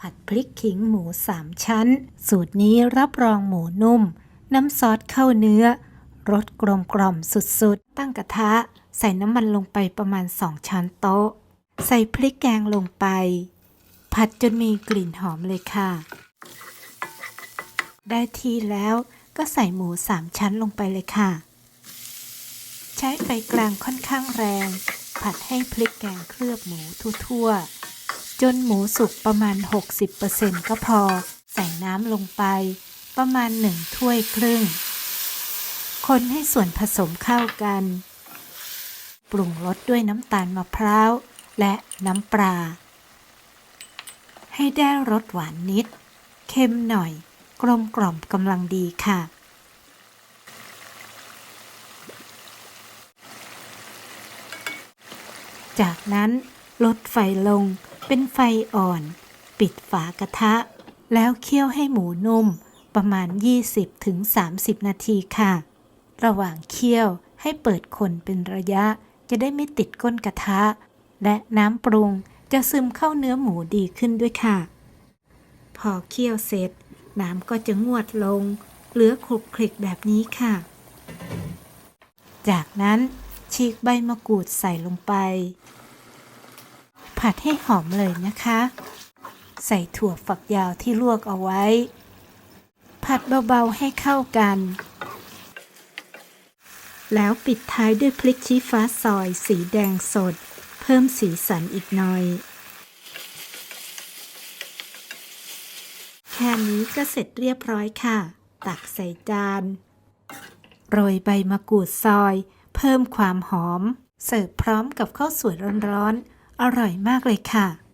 ผัดพริกขิงหมูสามชั้น สูตรนี้รับรองหมูนุ่ม น้ำซอสเข้าเนื้อ รสกลมกล่อมสุดๆ ตั้งกระทะ ใส่น้ำมันลงไปประมาณ2ช้อนโต๊ะ ใส่พริกแกงลงไป ผัดจนมีกลิ่นหอมเลยค่ะ ได้ทีแล้วก็ใส่หมูสามชั้นลงไปเลยค่ะ ใช้ไฟกลางค่อนข้างแรง ผัดให้พริกแกงเคลือบหมูทั่วๆ จนหมูสุกประมาณ 60%ก็พอ ใส่น้ำลงไป ประมาณหนึ่งถ้วยครึ่ง คนให้ส่วนผสมเข้ากัน ปรุงรสด้วยน้ำตาลมะพร้าว และน้ำปลา ให้ได้รสหวานนิด เค็มหน่อย กลมกล่อมกำลังดีค่ะ จากนั้นลดไฟลง เป็นไฟอ่อน ปิดฝากระทะ แล้วเคี่ยวให้หมูนุ่มประมาณ 20-30 นาทีค่ะ ระหว่างเคี่ยวให้เปิดคนเป็นระยะ จะได้ไม่ติดก้นกระทะ และน้ำปรุงจะซึมเข้าเนื้อหมูดีขึ้นด้วยค่ะ พอเคี่ยวเสร็จ น้ำก็จะงวดลง เหลือคลุกคลิกแบบนี้ค่ะ จากนั้นฉีกใบมะกรูดใส่ลงไป ผัดให้หอมเลยนะคะ ใส่ถั่วฝักยาวที่ลวกเอาไว้ ผัดเบาๆให้เข้ากัน แล้วปิดท้ายด้วยพริกชี้ฟ้าซอยสีแดงสด เพิ่มสีสันอีกหน่อย แค่นี้ก็เสร็จเรียบร้อยค่ะ ตักใส่จานโรยใบมะกรูดซอย เพิ่มความหอม เสิร์ฟพร้อมกับข้าวสวยร้อนๆ อร่อยมากเลยค่ะ